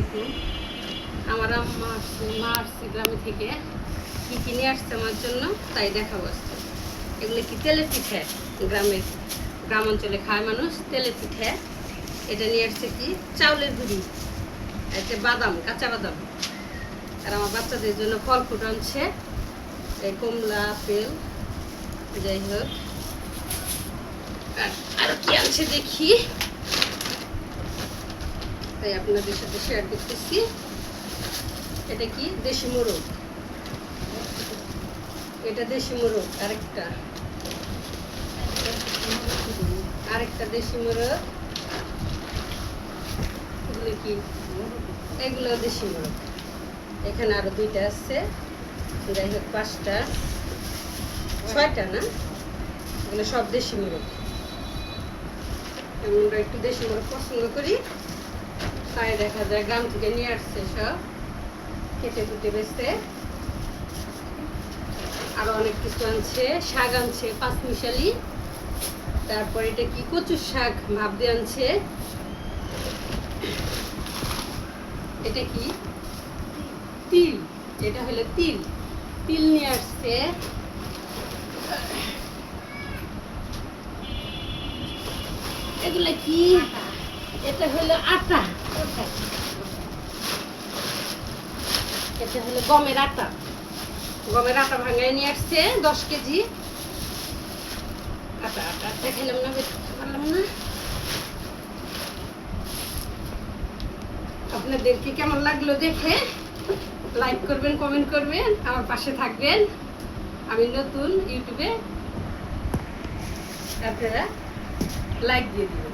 আলাইকুম। আমার আম্মা আসছে, মা আসছে গ্রামে থেকে। কি কি নিয়ে আসছে আমার জন্য, তাই দেখাবো আজকে। এগুলো কি তেলের পিঠে? গ্রামের গ্রাম অঞ্চলে খায় মানুষ তেলের পিঠে। এটা নিয়ে আসছে কি? চাউলের গুঁড়ি। একটা বাদাম, কাঁচা বাদাম। আর আমার বাচ্চাদের জন্য ফল ফুট আনছে। এই কমলা, আপেল, যাই হোক। আর কি আনছে দেখি? তাই আপনাদের সাথে শেয়ার করতেছি। এটা কি? দেশি মোরগ? এটা দেশি মোরগ, আরেকটা। আরেকটা দেশি মোরগ। কি? এগুলো দেশি মোরগ। এখানে আরও দুইটা আছে। যাই হোক, পাঁচটা। ছয়টা না? এগুলো সব দেশি মোরগ। আমরা একটু দেশি মোরগ পছন্দ করি। তাই দেখা যায়, গ্রাম থেকে নিয়ে আসছে সব, কেটে কুটে বেচতে। আরও অনেক কিছু আনছে, শাক আনছে পাঁচ মিশালি তারপর এটা কি? কচুর শাক, ভাব দিয়ে আনছে। এটা কি? তিল। এটা হলো তিল। তিল নিয়ে আসছে। এগুলা কি? এটা হলো আটা। এটা হলো গমের আটা। গমের আটা ভাঙায় নিয়ে আসছে, দশ কেজি। আটা আটা দেখালাম না বেরোতে পারলাম না। আপনাদেরকে কেমন লাগল দেখে লাইক করবেন, কমেন্ট করবেন, আমার পাশে থাকবেন। আমি নতুন ইউটিউবে আপনারা লাইক দিয়ে দিবেন।